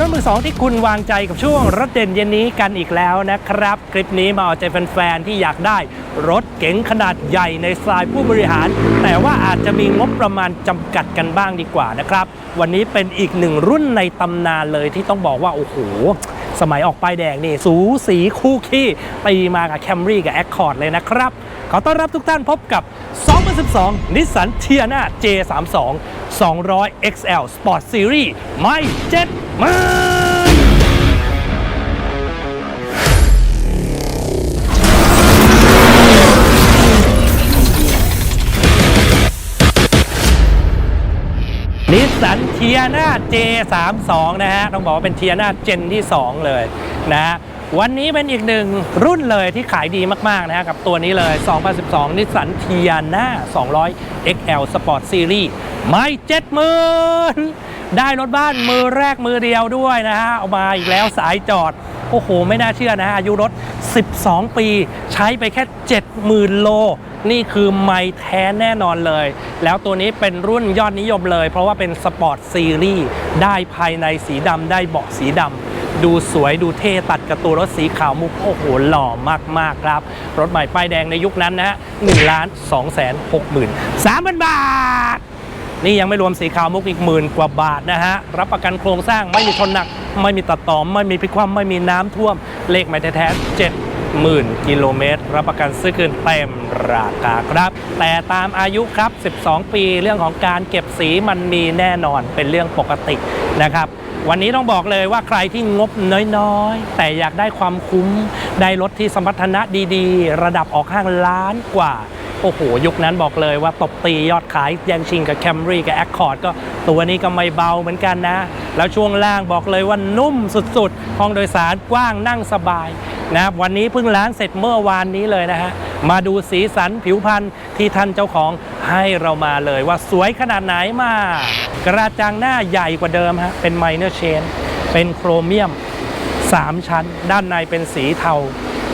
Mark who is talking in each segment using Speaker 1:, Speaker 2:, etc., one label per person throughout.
Speaker 1: รถมือสองที่คุณวางใจกับช่วงรถเด่นเย็นนี้กันอีกแล้วนะครับ คลิปนี้มาเอาใจแฟนๆที่อยากได้ รถเก๋งขนาดใหญ่ในสไตล์ผู้บริหาร แต่ว่าอาจจะมีงบประมาณจำกัดกันบ้างดีกว่านะครับ วันนี้เป็นอีกหนึ่งรุ่นในตำนานเลยที่ต้องบอกว่า โอ้โหสมัยออกป้ายแดงนี่สูสีคู่ขี้ตีมากับแคมรี่กับแอคคอร์ดเลยนะครับ ขอต้อนรับทุกท่านพบกับ 2012นิสสันเทียนา J32 200 XL Sport Series ไม่เจ็ด มื่นนิสสันเทียนา J32 นะฮะ ต้องบอกว่าเป็นเทียนาเจนที่ 2 เลยนะฮะวันนี้เป็นอีกหนึ่งรุ่นเลยที่ขายดีมาก ๆ นะฮะกับตัวนี้เลย 2012 นิสสันเทียนา200 XL Sport Series ไม่เจ็ดหมื่นได้รถบ้านมือแรกมือเดียวด้วยนะฮะเอามาอีกแล้วสายจอด โอ้โห ไม่น่าเชื่อนะฮะอายุรถ 12 ปี ใช้ไปแค่ 70,000 โล นี่คือไม่แท้แน่นอนเลย แล้วตัวนี้เป็นรุ่นยอดนิยมเลย เพราะว่าเป็นสปอร์ตซีรีส์ได้ภายในสีดำได้เบาะสีดำดูสวยดูเท่ตัดกับตัวรถสีขาวมุก โอ้โห หล่อมาก ๆ ครับ รถใหม่ป้ายแดงในยุคนั้นนะฮะ1ล้าน2แสน6หมื่น3พันบาท นี่ยังไม่รวมสีขาวมุกอีกหมื่นกว่าบาทนะฮะ รับประกันโครงสร้างไม่มีชนหนัก ไม่มีตัดต่อไม่มีพิคว่ำไม่มีน้ำท่วม เลขหมายแท้ๆ7หมื่นกิโลเมตร รับประกันซื้อคืนเต็มราคาครับ แต่ตามอายุครับ 12 ปีเรื่องของการเก็บสีมันมีแน่นอนเป็นเรื่องปกตินะครับวันนี้ต้องบอกเลยว่าใครที่งบน้อยๆ แต่อยากได้ความคุ้ม ได้รถที่สมรรถนะดีๆ ระดับออกข้างล้านกว่า โอ้โห ยุคนั้นบอกเลยว่าตบตียอดขายแย่งชิงกับแคมรี่กับแอคคอร์ดก็ตัวนี้ก็ไม่เบาเหมือนกันนะ แล้วช่วงล่างบอกเลยว่านุ่มสุดๆ ห้องโดยสารกว้างนั่งสบายนะครับวันนี้เพิ่งล้างเสร็จเมื่อวานนี้เลยนะฮะ มาดูสีสันผิวพรรณที่ท่านเจ้าของให้เรามาเลยว่าสวยขนาดไหนมากระจังหน้าใหญ่กว่าเดิมฮะ เป็นไมเนอร์เชน เป็นโครเมียม 3 ชั้น ด้านในเป็นสีเทา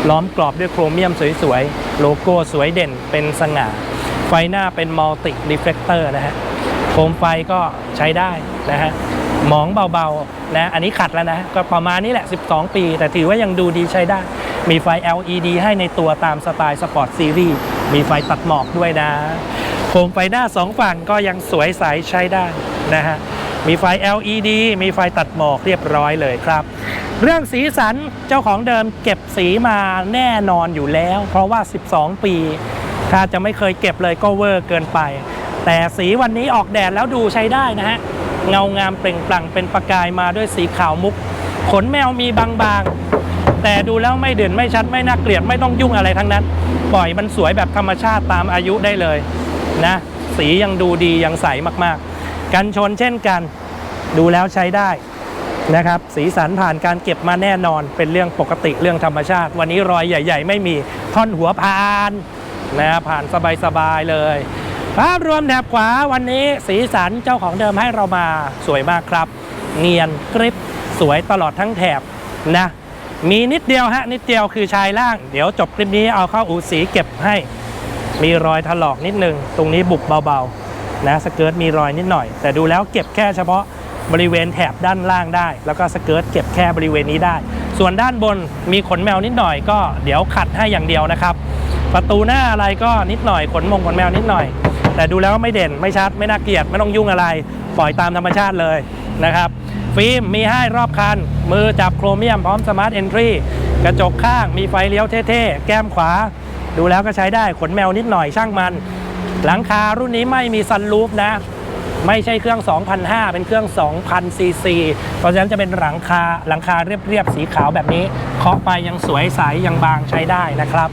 Speaker 1: ล้อมกรอบด้วยโครเมียมสวยๆ โลโก้สวยเด่นเป็นสง่า ไฟหน้าเป็นมัลติรีเฟลเตอร์นะฮะโคมไฟก็ใช้ได้นะฮะหมองเบาๆนะอันนี้ขัดแล้วนะก็ประมาณนี้แหละ 12 ปี แต่ถือว่ายังดูดีใช้ได้ มีไฟ LED ให้ในตัวตามสไตล์สปอร์ตซีรีส์มีไฟตัดหมอกด้วยนะ โคมไฟหน้าสองฝั่งก็ยังสวยใสใช้ได้นะฮะ มีไฟ LED มีไฟตัดหมอกเรียบร้อยเลยครับ เรื่องสีสันเจ้าของเดิมเก็บสีมาแน่นอนอยู่แล้ว เพราะว่า 12 ปี ถ้าจะไม่เคยเก็บเลยก็เวอร์เกินไป แต่สีวันนี้ออกแดดแล้วดูใช้ได้นะฮะ เงางามเปล่งปลั่งเป็นประกายมาด้วยสีขาวมุก ขนแมวมีบางๆ แต่ดูแล้วไม่เด่นไม่ชัดไม่น่าเกลียดไม่ต้องยุ่งอะไรทั้งนั้น ปล่อยมันสวยแบบธรรมชาติตามอายุได้เลยนะ สียังดูดียังใสมากๆ กันชนเช่นกัน ดูแล้วใช้ได้นะครับ สีสันผ่านการเก็บมาแน่นอนเป็นเรื่องปกติเรื่องธรรมชาติ วันนี้รอยใหญ่ ๆ ไม่มีท่อนหัวผ่านนะผ่านสบายๆเลยภาพรวมแถบขวาวันนี้สีสันเจ้าของเดิมให้เรามาสวยมากครับ เนียนกริบสวยตลอดทั้งแถบนะมีนิดเดียวฮะนิดเดียวคือชายล่าง เดี๋ยวจบคลิปนี้เอาเข้าอูสีเก็บให้ มีรอยถลอกนิดนึง ตรงนี้บุบเบาๆ นะสเกิร์ตมีรอยนิดหน่อย แต่ดูแล้วเก็บแค่เฉพาะบริเวณแถบด้านล่างได้ แล้วก็สเกิร์ตเก็บแค่บริเวณนี้ได้ ส่วนด้านบนมีขนแมวนิดหน่อยก็เดี๋ยวขัดให้อย่างเดียวนะครับ ประตูหน้าอะไรก็นิดหน่อยขนมงขนแมวนิดหน่อย แต่ดูแล้วไม่เด่นไม่ชัดไม่น่าเกลียดไม่ต้องยุ่งอะไร ปล่อยตามธรรมชาติเลยนะครับฟิล์มมีให้รอบคัน มือจับโครเมียมพร้อมสมาร์ทเอนทรีกระจกข้างมีไฟเลี้ยวเท่ๆ แก้มขวา ดูแล้วก็ใช้ได้ขนแมวนิดหน่อยช่างมัน หลังคารุ่นนี้ไม่มีซันรูฟนะ ไม่ใช่เครื่อง 2,500 เป็นเครื่อง 2,000 ซีซี เพราะฉะนั้นจะเป็นหลังคาหลังคาเรียบๆ สีขาวแบบนี้ เคาะไปยังสวยใสยังบางใช้ได้นะครับ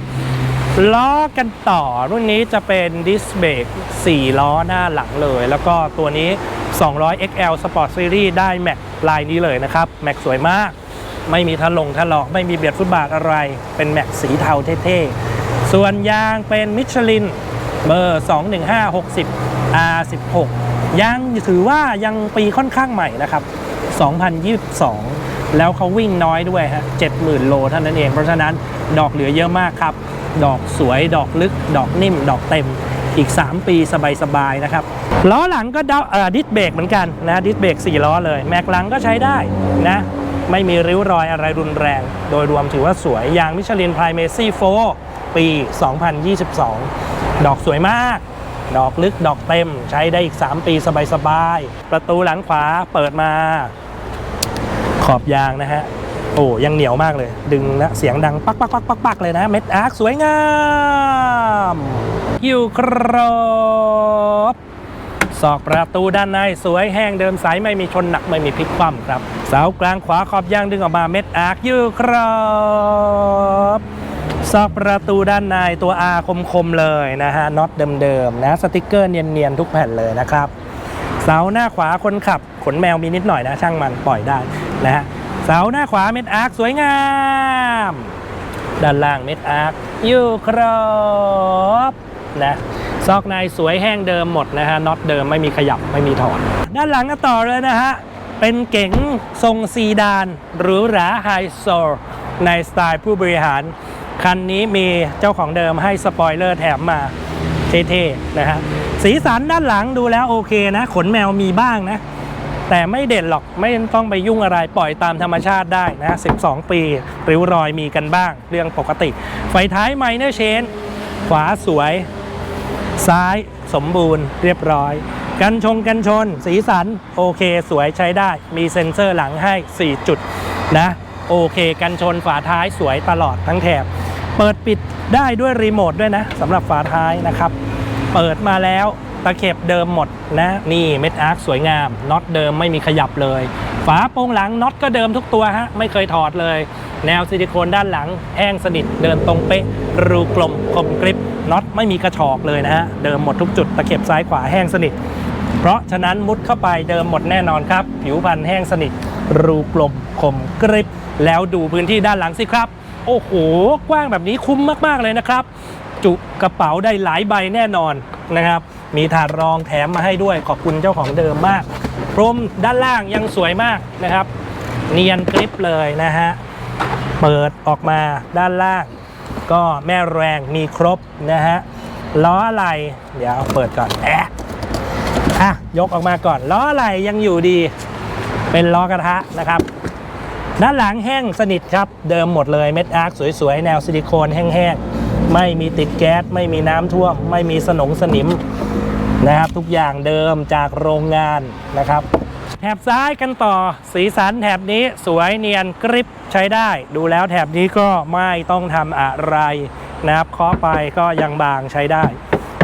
Speaker 1: ล้อกันต่อรุ่นนี้จะเป็นดิสเบรก4 ล้อหน้าหลังเลย แล้วก็ตัวนี้ 200 XL Sport Series ได้แม็กลายนี้เลยนะครับ แม็กสวยมาก ไม่มีทะลงทะลอกไม่มีเบียดฟุตบาทอะไร เป็นแม็กสีเทาเท่ๆ ส่วนยางเป็นมิชลิน เบอร์ 21560 R16 ยังถือว่ายังปีค่อนข้างใหม่นะครับ 2022 แล้วเขาวิ่งน้อยด้วยฮะ 70,000 โลเท่านั้นเอง เพราะฉะนั้นดอกเหลือเยอะมากครับ ดอกสวย ดอกลึก ดอกนิ่ม ดอกเต็ม อีก 3 ปีสบาย ๆ นะครับ ล้อหลังก็ดิสเบรกเหมือนกันนะ ดิสเบรก4 ล้อเลย แม็กหลังก็ใช้ได้นะ ไม่มีริ้วรอยอะไรรุนแรง โดยรวมถือว่าสวย ยางมิชลินไพรเมซี่โฟปี 2022 ดอกสวยมาก ดอกลึกดอกเต็ม ใช้ได้อีก 3 ปีสบายๆ ประตูหลังขวาเปิดมา ขอบยางนะฮะ โอ้ยังเหนียวมากเลย ดึงนะเสียงดังปักปักปักปักปักเลยนะ เม็ดอาร์คสวยงามอยู่ครบศอกประตูด้านในสวยแห้งเดิมใสไม่มีชนหนักไม่มีพลิกคว่ำครับ เสากลางขวาขอบยางดึงออกมาเม็ดอาร์คอยู่ครบ ซอกประตูด้านในตัว R คมๆเลยนะฮะน็อตเดิมๆนะสติกเกอร์เนียนๆทุกแผ่นเลยนะครับเสาหน้าขวาคนขับขนแมวมีนิดหน่อยนะช่างมันปล่อยได้นะฮะเสาหน้าขวาเม็ดอาร์คสวยงาม ด้านล่างเม็ดอาร์คอยู่ครบนะซอกในสวยแห้งเดิมหมดนะฮะน็อตเดิมไม่มีขยับไม่มีถอดด้านหลังก็ต่อเลยนะฮะเป็นเก๋งทรงซีดานหรูหราไฮโซในสไตล์ผู้บริหาร คันนี้มีเจ้าของเดิมให้สปอยเลอร์แถมมาเท่ๆนะฮะสีสันด้านหลังดูแล้วโอเคนะ ขนแมวมีบ้างนะ แต่ไม่เด่นหรอกไม่ต้องไปยุ่งอะไรปล่อยตามธรรมชาติได้นะ 12 ปีริ้วรอยมีกันบ้าง เรื่องปกติ ไฟท้ายไมเนอร์เชนขวาสวย ซ้ายสมบูรณ์เรียบร้อย กันชงกันชน สีสันโอเคสวยใช้ได้ มีเซ็นเซอร์หลังให้ 4 จุดนะโอเค กันชนฝาท้ายสวยตลอดทั้งแถบ เปิดปิดได้ด้วยรีโมทด้วยนะสำหรับฝาท้ายนะครับ เปิดมาแล้วตะเข็บเดิมหมดนะ นี่เม็ดอาร์คสวยงามน็อตเดิมไม่มีขยับเลย ฝาโปร่งหลังน็อตก็เดิมทุกตัวฮะไม่เคยถอดเลย แนวซิลิโคนด้านหลังแห้งสนิทเดินตรงเป๊ะ รูกลมคมกริบน็อตไม่มีกระชอกเลยนะฮะเดิมหมดทุกจุดตะเข็บซ้ายขวาแห้งสนิท เพราะฉะนั้นมุดเข้าไปเดิมหมดแน่นอนครับ ผิวพันธุ์แห้งสนิท รูกลมคมกริบแล้วดูพื้นที่ด้านหลังสิครับ โอ้โห กว้างแบบนี้คุ้มมากๆเลยนะครับ จุกระเป๋าได้หลายใบแน่นอนนะครับ มีถาดรองแถมมาให้ด้วยขอบคุณเจ้าของเดิมมาก พรมด้านล่างยังสวยมากนะครับ เนียนกริบเลยนะฮะ เปิดออกมาด้านล่าง ก็แม่แรงมีครบนะฮะล้ออะไร เดี๋ยวเปิดก่อนแอะอะยกออกมาก่อนล้ออะไรยังอยู่ดี เป็นล้อกระทะนะครับ ด้านหลังแห้งสนิทครับ เดิมหมดเลยเม็ดอาร์คสวยๆ แนวซิลิโคนแห้งๆ ไม่มีติดแก๊ส ไม่มีน้ำท่วม ไม่มีสนงสนิมนะครับทุกอย่างเดิมจากโรงงานนะครับ แถบซ้ายกันต่อสีสันแถบนี้สวยเนียนกริบใช้ได้ ดูแล้วแถบนี้ก็ไม่ต้องทำอะไรนะครับเคาะไปก็ยังบางใช้ได้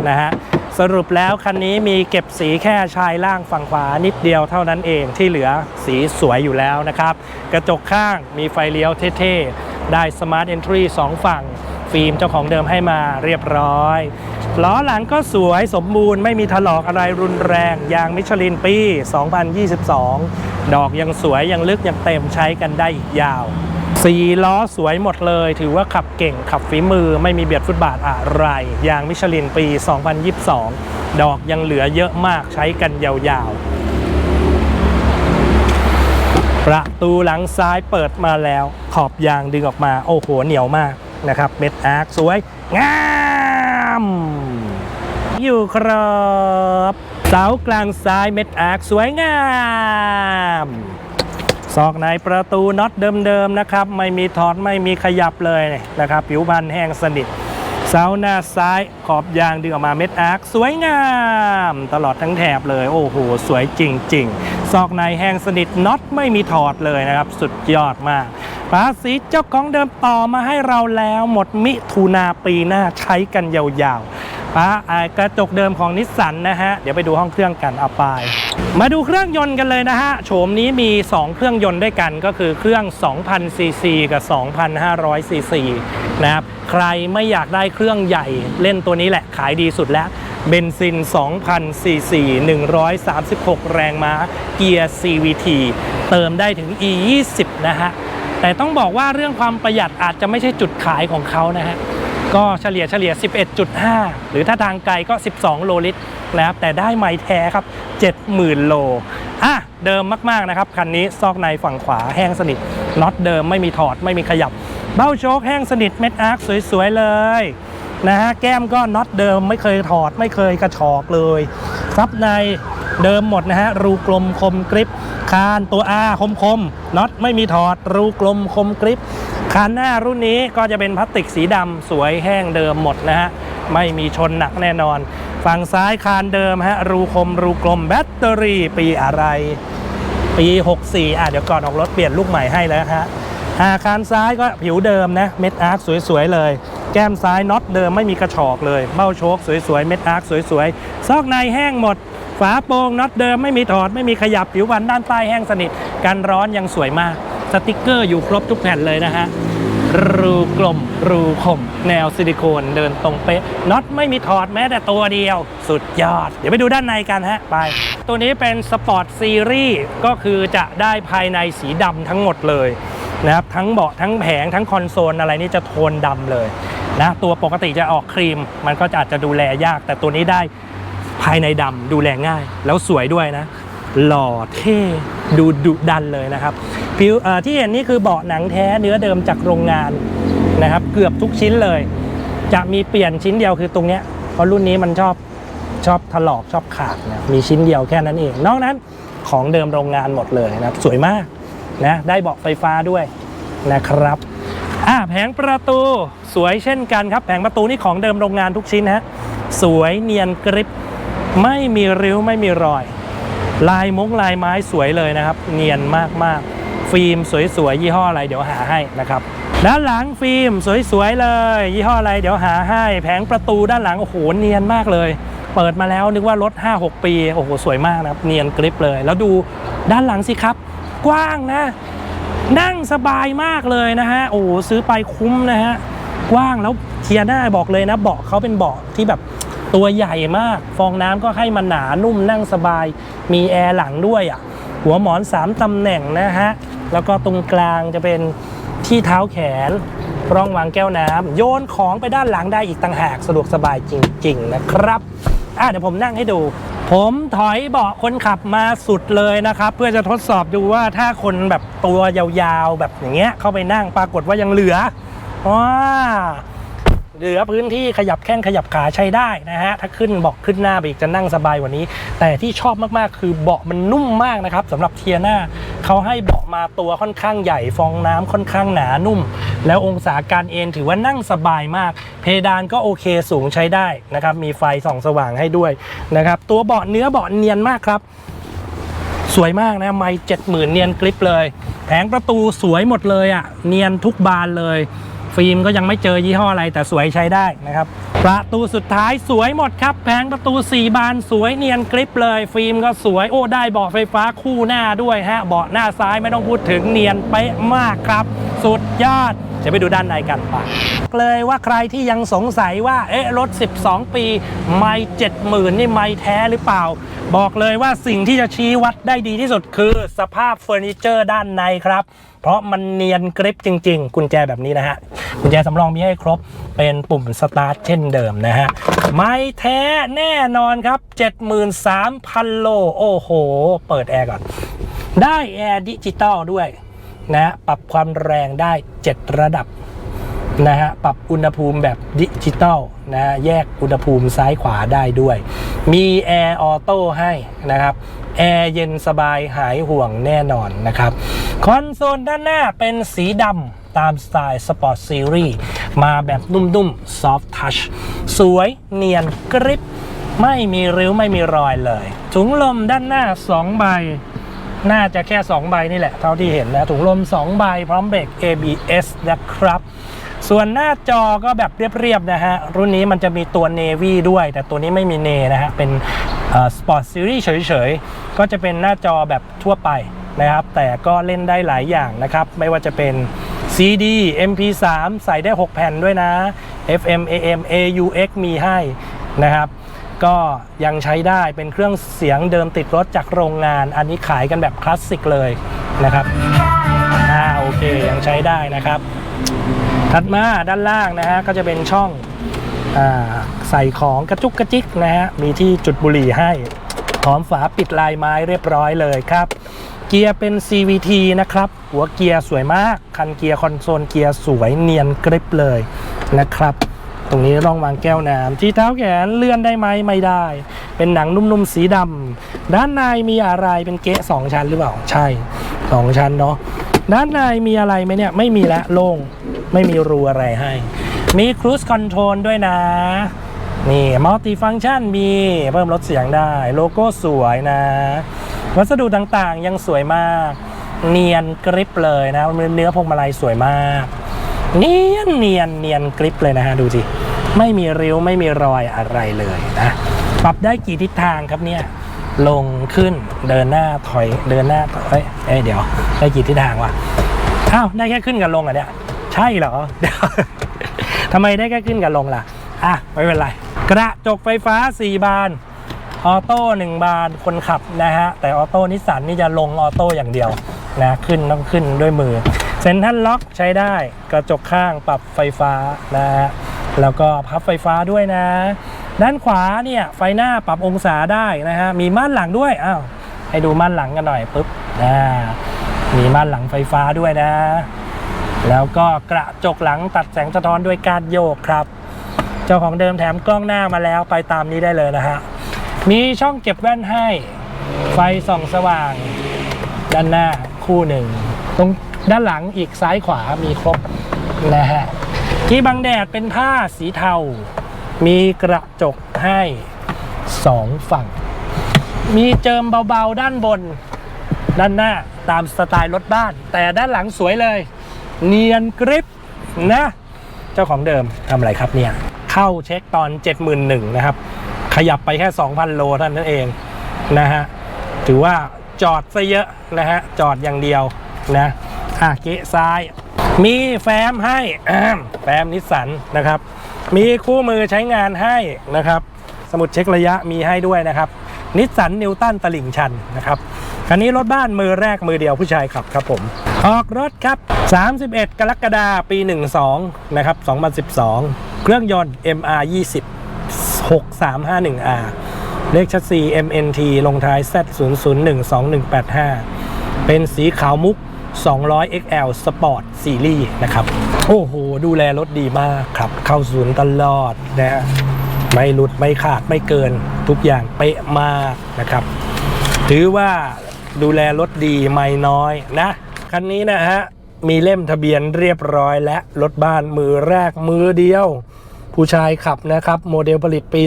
Speaker 1: นะฮะ สรุปแล้วคันนี้มีเก็บสีแค่ชายล่างฝั่งขวานิดเดียวเท่านั้นเองที่เหลือสีสวยอยู่แล้วนะครับ กระจกข้างมีไฟเลี้ยวเท่ๆ ได้ Smart Entry 2ฝั่ง ฟิล์มเจ้าของเดิมให้มาเรียบร้อย ล้อหลังก็สวยสมบูรณ์ไม่มีถลอกอะไรรุนแรง ยางมิชลินปี 2022 ดอกยังสวยยังลึกยังเต็มใช้กันได้อีกยาว สีล้อสวยหมดเลย ถือว่าขับเก่งขับฝีมือไม่มีเบียดฟุตบาทอะไรยางมิชลินปี 2022 ดอกยังเหลือเยอะมากใช้กันยาวๆ ประตูหลังซ้ายเปิดมาแล้ว ขอบยางดึงออกมา โอ้โห เหนียวมากนะครับ เม็ดอาร์คสวย งามอยู่ครับเสากลางซ้ายเม็ดอาร์คสวยงาม ซอกในประตูน็อตเดิมๆนะครับ ไม่มีถอดไม่มีขยับเลยนะครับ ผิวพันแห้งสนิทเสาหน้าซ้ายขอบยางดึงออกมาเม็ดอาร์คสวยงาม ตลอดทั้งแถบเลย โอ้โห สวยจริง ๆ ซอกในแห้งสนิทน็อตไม่มีถอดเลยนะครับ สุดยอดมากภาษีเจ้าของเดิมต่อมาให้เราแล้วหมดมิถุนาปีหน้าใช้กันยาวๆ อ่ากระจกเดิมของนิสสันนะฮะ เดี๋ยวไปดูห้องเครื่องกันเอาไปมาดูเครื่องยนต์กันเลยนะฮะ โฉมนี้มี 2 เครื่องยนต์ด้วยกันก็คือเครื่อง 2,000 ซีซีกับ 2,500 ซีซีนะครับ ใครไม่อยากได้เครื่องใหญ่เล่นตัวนี้แหละขายดีสุดแล้ว เบนซิน 2,000 ซีซี 136 แรงม้า เกียร์ CVT เติมได้ถึง E20 นะฮะ แต่ต้องบอกว่าเรื่องความประหยัดอาจจะไม่ใช่จุดขายของเขานะฮะ ก็เฉลี่ยเฉลี่ย 11.5 หรือถ้าทางไกลก็ 12 โลลิตรนะครับแต่ได้ไม้แท้ครับ 70,000 โลอะเดิมมาก ๆ นะครับ คันนี้ซอกในฝั่งขวาแห้งสนิทน็อตเดิมไม่มีถอดไม่มีขยับ เบ้าโชคแห้งสนิทเม็ดอาร์คสวย ๆ เลยนะฮะแก้มก็น็อตเดิมไม่เคยถอดไม่เคยกระชอกเลยซับในเดิมหมดนะฮะรูกลมคมกริปคานตัว R คมคมน็อตไม่มีถอด รูกลมคมกริป คานหน้ารุ่นนี้ก็จะเป็นพลาสติกสีดำสวยแห้งเดิมหมดนะฮะ ไม่มีชนหนักแน่นอน ฝั่งซ้ายคานเดิมฮะ รูคมรูกลมแบตเตอรี่ปีอะไร ปี 64 อะ เดี๋ยวก่อนออกรถเปลี่ยนลูกใหม่ให้แล้วฮะอาคารซ้ายก็ผิวเดิมนะ เม็ดอาร์คสวยๆเลย แก้มซ้ายน็อตเดิมไม่มีกระชอกเลย เบ้าโชคสวยๆ เม็ดอาร์คสวยๆ ซอกในแห้งหมด ฝาโปร่งน็อตเดิมไม่มีถอด ไม่มีขยับผิววันด้านใต้แห้งสนิท กันร้อนยังสวยมาก สติกเกอร์อยู่ครบทุกแผ่นเลยนะฮะรูกลม รูคม แนวซิลิโคนเดินตรงเป๊ะน็อตไม่มีถอดแม้แต่ตัวเดียว สุดยอด เดี๋ยวไปดูด้านในกันฮะ ไป ตัวนี้เป็นสปอร์ตซีรีส์ก็คือจะได้ภายในสีดำทั้งหมดเลยนะครับทั้งเบาะทั้งแผงทั้งคอนโซลอะไรนี่จะโทนดำเลยนะตัวปกติจะออกครีม มันก็อาจจะดูแลยาก แต่ตัวนี้ได้ภายในดำดูแลง่าย แล้วสวยด้วยนะ หล่อเท่ดูดุดันเลยนะครับผิวที่เห็นนี่คือเบาะหนังแท้เนื้อเดิมจากโรงงานนะครับ เกือบทุกชิ้นเลย จะมีเปลี่ยนชิ้นเดียวคือตรงเนี้ยเพราะรุ่นนี้มันชอบชอบถลอกชอบขาดนะมีชิ้นเดียวแค่นั้นเอง นอกนั้นของเดิมโรงงานหมดเลยนะครับ สวยมากนะได้เบาะไฟฟ้าด้วยนะครับอ่าแผงประตูสวยเช่นกันครับ แผงประตูนี่ของเดิมโรงงานทุกชิ้นฮะสวยเนียนกริบไม่มีริ้วไม่มีรอย ลายมงลายไม้สวยเลยนะครับ เนียนมากๆ ฟิล์มสวยๆ ยี่ห้ออะไรเดี๋ยวหาให้นะครับ ด้านหลังฟิล์มสวยๆเลย ยี่ห้ออะไรเดี๋ยวหาให้ แผงประตูด้านหลังโอ้โหเนียนมากเลย เปิดมาแล้วนึกว่ารถ 5-6 ปีโอ้โหสวยมากนะครับ เนียนกริบเลย แล้วดูด้านหลังสิครับ กว้างนะ นั่งสบายมากเลยนะฮะโอ้ซื้อไปคุ้มนะฮะกว้างแล้วเทียน่าบอกเลยนะเบาะเขาเป็นเบาะที่แบบ ตัวใหญ่มาก ฟองน้ำก็ให้มันหนานุ่มนั่งสบาย มีแอร์หลังด้วยอะ หัวหมอน 3ตำแหน่งนะฮะ แล้วก็ตรงกลางจะเป็นที่เท้าแขน ร่องวางแก้วน้ำโยนของไปด้านหลังได้อีกต่างหาก สะดวกสบายจริง ๆ นะครับ อะเดี๋ยวผมนั่งให้ดู ผมถอยเบาะคนขับมาสุดเลยนะครับ เพื่อจะทดสอบดูว่าถ้าคนแบบตัวยาวๆแบบอย่างเงี้ยเข้าไปนั่งปรากฏว่ายังเหลือว้า เหลือพื้นที่ขยับแข้งขยับขาใช้ได้นะฮะ ถ้าขึ้นเบาะขึ้นหน้าไปอีกจะนั่งสบายกว่านี้ แต่ที่ชอบมากๆ คือเบาะมันนุ่มมากนะครับสำหรับเทียน่าเขาให้เบาะมาตัวค่อนข้างใหญ่ฟองน้ำค่อนข้างหนานุ่ม แล้วองศาการเอนถือว่านั่งสบายมาก เพดานก็โอเคสูงใช้ได้นะครับมีไฟส่องสว่างให้ด้วยนะครับตัวเบาะเนื้อเบาะเนียนมากครับ สวยมากนะไม่เจ็ดหมื่นเนียนกริปเลย แผงประตูสวยหมดเลยอะ่ะเนียนทุกบานเลย ฟิล์มก็ยังไม่เจอยี่ห้ออะไรแต่สวยใช้ได้นะครับ ประตูสุดท้ายสวยหมดครับ แผงประตู 4 บานสวยเนียนกริปเลย ฟิล์มก็สวยโอ้ได้เบาะไฟฟ้าคู่หน้าด้วยฮะเบาะหน้าซ้ายไม่ต้องพูดถึงเนียนเป๊ะมากครับ สุดยอด จะไปดูด้านในกันไปเลยว่าใครที่ยังสงสัยว่า เอ๊ะ รถ 12 ปี ไม่70,000 นี่ไม่แท้หรือเปล่า บอกเลยว่าสิ่งที่จะชี้วัดได้ดีที่สุดคือสภาพเฟอร์นิเจอร์ด้านในครับเพราะมันเนียนกริปจริง ๆ กุญแจแบบนี้นะฮะ กุญแจสำรองมีให้ครบ เป็นปุ่มสตาร์ทเช่นเดิมนะฮะ ไม่แท้แน่นอนครับ 73,000 โล โอ้โห เปิดแอร์ก่อน ได้แอร์ดิจิตอลด้วย นะปรับความแรงได้ 7 ระดับนะฮะปรับอุณหภูมิแบบดิจิตอลนะฮะแยกอุณหภูมิซ้ายขวาได้ด้วย มีแอร์ออโต้ให้นะครับแอร์เย็นสบายหายห่วงแน่นอนนะครับ คอนโซลด้านหน้าเป็นสีดำตามสไตล์สปอร์ตซีรีส์มาแบบนุ่มๆซอฟท์ทัชสวยเนียนกริบ ไม่มีริ้วไม่มีรอยเลย ถุงลมด้านหน้า 2 ใบ น่าจะแค่ 2 ใบนี่แหละ เท่าที่เห็นนะ ถุงลม 2 ใบพร้อมเบรก ABS นะครับ ส่วนหน้าจอก็แบบเรียบ ๆ นะฮะ รุ่นนี้มันจะมีตัว Navy ด้วย แต่ตัวนี้ไม่มีเนนะฮะ เป็นสปอร์ตซีรีส์เฉย ๆ ก็จะเป็นหน้าจอแบบทั่วไปนะครับ แต่ก็เล่นได้หลายอย่างนะครับ ไม่ว่าจะเป็น CD MP3 ใส่ได้ 6 แผ่นด้วยนะ FM AM AUX มีให้นะครับ ก็ยังใช้ได้เป็นเครื่องเสียงเดิมติดรถจากโรงงาน อันนี้ขายกันแบบคลาสสิกเลยนะครับอ่าโอเคยังใช้ได้นะครับ ถัดมาด้านล่างนะฮะก็จะเป็นช่องอาใส่ของกระจุกกระจิกนะฮะมีที่จุดบุหรี่ให้พร้อมฝาปิดลายไม้เรียบร้อยเลยครับ เกียร์เป็น CVT นะครับ หัวเกียร์สวยมาก คันเกียร์คอนโซลเกียร์สวยเนียนกริบเลยนะครับ ตรงนี้ร่องวางแก้วน้ำที่เท้าแขนเลื่อนได้ไหมไม่ได้ เป็นหนังนุ่มๆสีดำด้านในมีอะไรเป็นเกะสองชั้นหรือเปล่าใช่สองชั้นเนาะด้านในมีอะไรไหมเนี่ยไม่มีละโล่งไม่มีรูอะไรให้ มีครู i คอนโทรลด้วยนะนี่มัลติฟัง c t ชันมีเพิ่มลดเสียงได้โลโก้สวยนะ วัสดุต่างๆยังสวยมาก เนียนกริปเลยนะเนื้อพวงมาลัยสวยมาก เนียนเนียนเนียนกริปเลยนะฮะดูสิไม่มีริ้วไม่มีรอยอะไรเลยนะปรับได้กี่ทิศทางครับเนี่ยลงขึ้นเดินหน้าถอยเดินหน้าถอยเอ้ยเดี๋ยวได้กี่ทิศทางวะอ้าวได้แค่ขึ้นกับลงอะเนี่ยใช่เหรอเดี๋ยวทำไมได้แค่ขึ้นกับลงล่ะอะไม่เป็นไร กระจกไฟฟ้า 4 บานออโต้1บานคนขับนะฮะแต่ออโต้นิสสันนี่จะลงออโต้อย่างเดียวนะขึ้นต้องขึ้นด้วยมือ เซ็นทรัลล็อกใช้ได้ กระจกข้างปรับไฟฟ้านะฮะแล้วก็พับไฟฟ้าด้วยนะ ด้านขวาเนี่ยไฟหน้าปรับองศาได้นะฮะมีม่านหลังด้วยอ้าวให้ดูม่านหลังกันหน่อยปุ๊บนะมีม่านหลังไฟฟ้าด้วยนะ แล้วก็กระจกหลังตัดแสงสะท้อนด้วยการโยกครับ เจ้าของเดิมแถมกล้องหน้ามาแล้วไปตามนี้ได้เลยนะฮะมีช่องเก็บแว่นให้ ไฟส่องสว่าง ด้านหน้าคู่หนึ่งตรง ด้านหลังอีกซ้ายขวามีครบนะฮะที่บังแดดเป็นผ้าสีเทา มีกระจกให้สองฝั่ง มีเจิมเบาๆด้านบน ด้านหน้าตามสไตล์รถบ้าน แต่ด้านหลังสวยเลย เนียนกริปนะ เจ้าของเดิมทำอะไรครับเนี่ย เข้าเช็คตอน 71,000นะครับ ขยับไปแค่ 2,000 โลเท่านั้นเองนะฮะ ถือว่าจอดซะเยอะนะฮะ จอดอย่างเดียวนะ อะเกะซ้าย มีแฟ้มให้แฟ้มนิสสันนะครับ มีคู่มือใช้งานให้นะครับ สมุดเช็คระยะมีให้ด้วยนะครับนิสสันนิวตันตลิ่งชันนะครับคันนี้รถบ้านมือแรกมือเดียวผู้ชายขับครับผม ออกรถครับ 31 กรกฎาคมปี 12 นะครับ 2012 เครื่องยนต์ MR 20 6351R เลขชัสซี MNT ลงท้าย Z 0 0 1 2 1 8 5 เป็นสีขาวมุก 200 XL Sport Series นะครับ โอ้โห ดูแลรถดีมากครับ เข้าศูนย์ตลอดนะฮะไม่หลุดไม่ขาดไม่เกิน ทุกอย่างเป๊ะมากนะครับ ถือว่าดูแลรถดีไม่น้อยนะ คันนี้นะฮะ มีเล่มทะเบียนเรียบร้อยและรถบ้านมือแรกมือเดียว ผู้ชายขับนะครับ โมเดลผลิตปี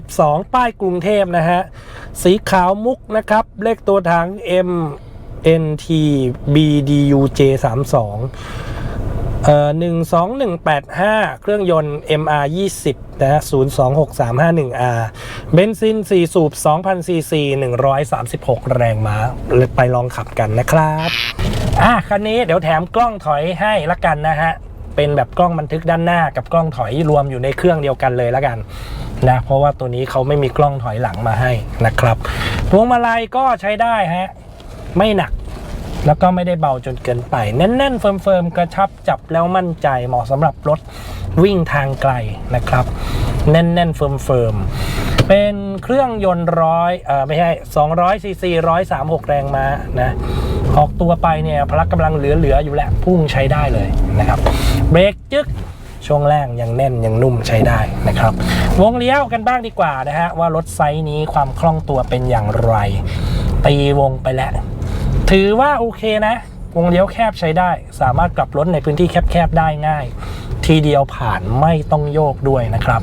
Speaker 1: 2012 ป้ายกรุงเทพนะฮะ สีขาวมุกนะครับ เลขตัวถัง M NT BDU J32 เอ่อ12185 เครื่องยนต์ MR 20นะฮะ 026351R เบนซิน 4 สูบ2,000ซีซี136 แรงม้าไปลองขับกันนะครับอะคันนี้เดี๋ยวแถมกล้องถอยให้ละกันนะฮะ เป็นแบบกล้องบันทึกด้านหน้ากับกล้องถอยรวมอยู่ในเครื่องเดียวกันเลยละกันนะเพราะว่าตัวนี้เขาไม่มีกล้องถอยหลังมาให้นะครับพวงมาลัยก็ใช้ได้ฮะ ไม่หนัก แล้วก็ไม่ได้เบาจนเกินไป แน่นๆ เฟิร์มๆ กระชับจับแล้วมั่นใจเหมาะสำหรับรถวิ่งทางไกลนะครับ แน่นๆ เฟิร์มๆ เป็นเครื่องยนต์ร้อยเอ่อไม่ใช่200ซีซี136 แรงม้านะออกตัวไปเนี่ยพละกำลังเหลือ ๆ อยู่แหละพุ่งใช้ได้เลยนะครับเบรกจึ๊กช่วงแรกยังแน่นยังนุ่มใช้ได้นะครับ วงเลี้ยวกันบ้างดีกว่านะฮะว่ารถไซส์นี้ความคล่องตัวเป็นอย่างไร ตีวงไปแล้ว ถือว่าโอเคนะ วงเลี้ยวแคบใช้ได้ สามารถกลับรถในพื้นที่แคบๆได้ง่าย ทีเดียวผ่านไม่ต้องโยกด้วยนะครับ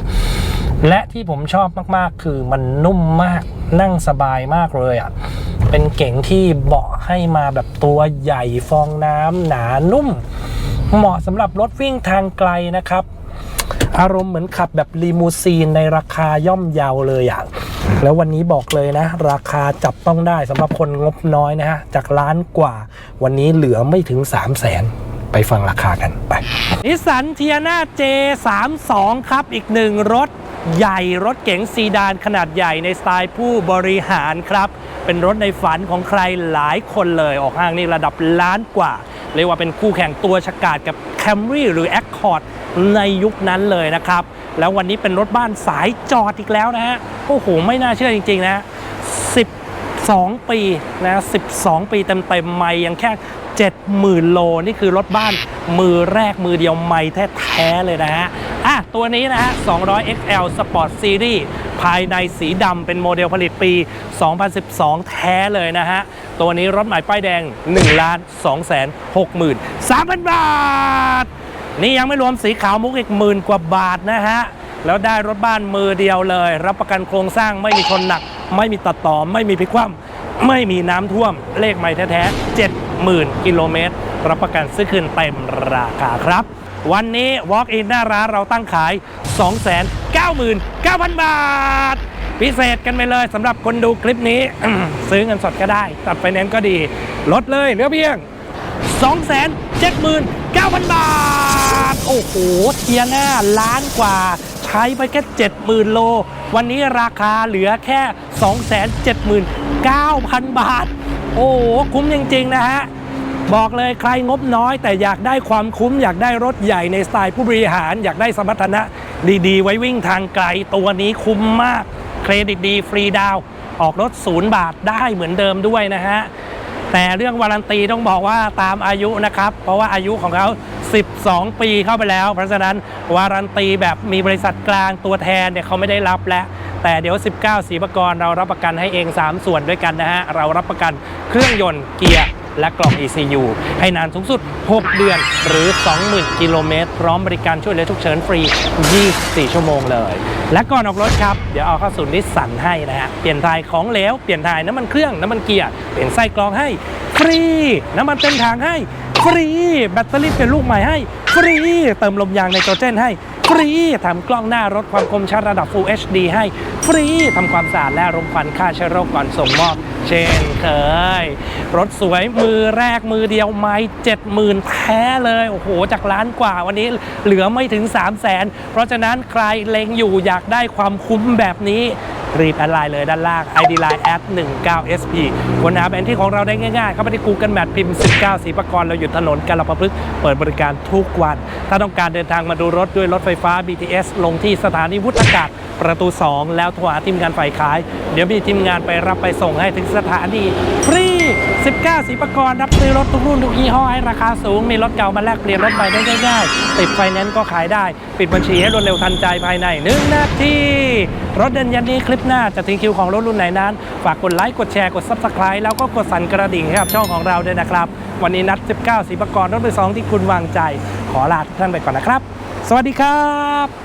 Speaker 1: และที่ผมชอบมากๆ คือมันนุ่มมากนั่งสบายมากเลยอะเป็นเก๋งที่เบาะให้มาแบบตัวใหญ่ฟองน้ำหนานุ่ม เหมาะสำหรับรถวิ่งทางไกลนะครับ อารมณ์เหมือนขับแบบลีมูซีนในราคาย่อมเยาวเลยอะ แล้ววันนี้บอกเลยนะ ราคาจับต้องได้สำหรับคนงบน้อยนะฮะ จากล้านกว่า วันนี้เหลือไม่ถึง 3 0 0แสนไปฟังราคากันไปนิสสันเทียนา J32 ครับ อีกหนึ่งรถใหญ่รถเก๋งซีดานขนาดใหญ่ในสไตล์ผู้บริหารครับ เป็นรถในฝันของใครหลายคนเลยออกห้างนี่ระดับล้านกว่า เรียกว่าเป็นคู่แข่งตัวฉกาจกับ Camry หรือ Accord ในยุคนั้นเลยนะครับ แล้ววันนี้เป็นรถบ้านสายจอดอีกแล้วนะฮะโอ้โหไม่น่าเชื่อจริงๆนะ12 ปีนะ12 ปีเต็มๆไม่ยังแค่70,000 โล นี่คือรถบ้านมือแรกมือเดียวไม่แท้ๆเลยนะฮะอะตัวนี้นะฮะ200 XL Sport Series ภายในสีดำเป็นโมเดลผลิตปี 2012 แท้เลยนะฮะ ตัวนี้รถหม่ป้ายแดง1ล้าน2แสน6หมื่น3,000 บาท นี่ยังไม่รวมสีขาวมุกอีกหมื่นกว่าบาทนะฮะ แล้วได้รถบ้านมือเดียวเลย รับประกันโครงสร้างไม่มีชนหนัก ไม่มีตัดต่อ ไม่มีพลิกคว่ำไม่มีน้ำท่วม เลขใหม่แท้ๆ70,000กิโลเมตร รับประกันซื้อคืนเต็มราคาครับ วันนี้ Walk in หน้าร้านเราตั้งขาย 299,000 บาท พิเศษกันไปเลยสำหรับคนดูคลิปนี้ ซื้อเงินสดก็ได้ ตัดไฟแนนซ์ก็ดี ลดเลยเหลือเพียง 279,000 บาท โอ้โหเทียหน้าล้านกว่า ใช้ไปแค่ 70,000 โล วันนี้ราคาเหลือแค่ 279,000 บาท โอ้โห คุ้มจริง ๆ นะฮะบอกเลยใครงบน้อย แต่อยากได้ความคุ้ม อยากได้รถใหญ่ในสไตล์ผู้บริหาร อยากได้สมรรถนะดีๆ ไว้วิ่งทางไกล ตัวนี้คุ้มมาก เครดิตดีฟรีดาวออกรถศูนย์บาทได้เหมือนเดิมด้วยนะฮะ แต่เรื่องวารันตีต้องบอกว่าตามอายุนะครับ เพราะว่าอายุของเขา 12 ปีเข้าไปแล้ว เพราะฉะนั้นวารันตีแบบมีบริษัทกลางตัวแทนเนี่ยเขาไม่ได้รับแล้วแต่เดี๋ยว 19 สีประกรเรารับประกันให้เอง 3 ส่วนด้วยกันนะฮะ เรารับประกันเครื่องยนต์เกียร์ และกล่อง ECU ให้นานสูงสุด 6 เดือนหรือ 20,000 กิโลเมตร พร้อมบริการช่วยเหลือฉุกเฉินฟรี 24 ชั่วโมงเลย และก่อนออกรถครับ เดี๋ยวเอาเข้าสู่นิสสันให้นะฮะ เปลี่ยนถ่ายของเหลว เปลี่ยนถ่ายน้ำมันเครื่อง น้ำมันเกียร์ เปลี่ยนไส้กรองให้ ฟรี น้ำมันเต็มถังให้ ฟรี แบตเตอรี่เป็นลูกใหม่ให้ ฟรี เติมลมยางไนโตรเจนให้ฟรีทำกล้องหน้ารถความคมชัดระดับ Full HD ให้ ฟรีทำความสะอาดและรมควันฆ่าเชื้อโรคก่อนส่งมอบ เช่นเคย รถสวยมือแรกมือเดียวไม่เจ็ดหมื่นแท้เลย โอ้โห จากล้านกว่าวันนี้เหลือไม่ถึง 3 0 0แสนเพราะฉะนั้นใครเล็งอยู่อยากได้ความคุ้มแบบนี้ รีบแอดไลน์เลยด้านล่าง ID Line แอด19 SP ค้นหาแผนที่ของเราได้ง่ายๆ เข้าไปที่ Google Map พิมพ์ 19สีประกรเราอยู่ถนนกาลประพฤกษ์เปิดบริการทุกวัน ถ้าต้องการเดินทางมาดูรถด้วยรถไฟฟ้า BTS ลงที่สถานีวุฒากาศประตู 2 แล้วโทรหาทีมงานฝ่ายขาย เดี๋ยวมีทีมงานไปรับไปส่งให้ถึงสถานีฟรี 19 สีประกรณ์รับซื้อรถทุกรุ่นทุกยี่ห้อให้ราคาสูง มีรถเก่ามาแลกเปลี่ยนรถใหม่ได้ง่ายๆติดไฟแนนซ์ก็ขายได้ ปิดบัญชีให้รวดเร็วทันใจภายใน1นาทีรถเด่นยันนี้คลิปหน้าจะถึงคิวของรถรุ่นไหนนั้น ฝากกดไลค์กดแชร์กด Subscribe แล้วก็กดสั่นกระดิ่งให้กับช่องของเราด้วยนะครับ วันนี้นัด 19 สีประกรณ์รถมือสองที่คุณวางใจ ขอลาทุกท่านไปก่อนนะครับ สวัสดีครับ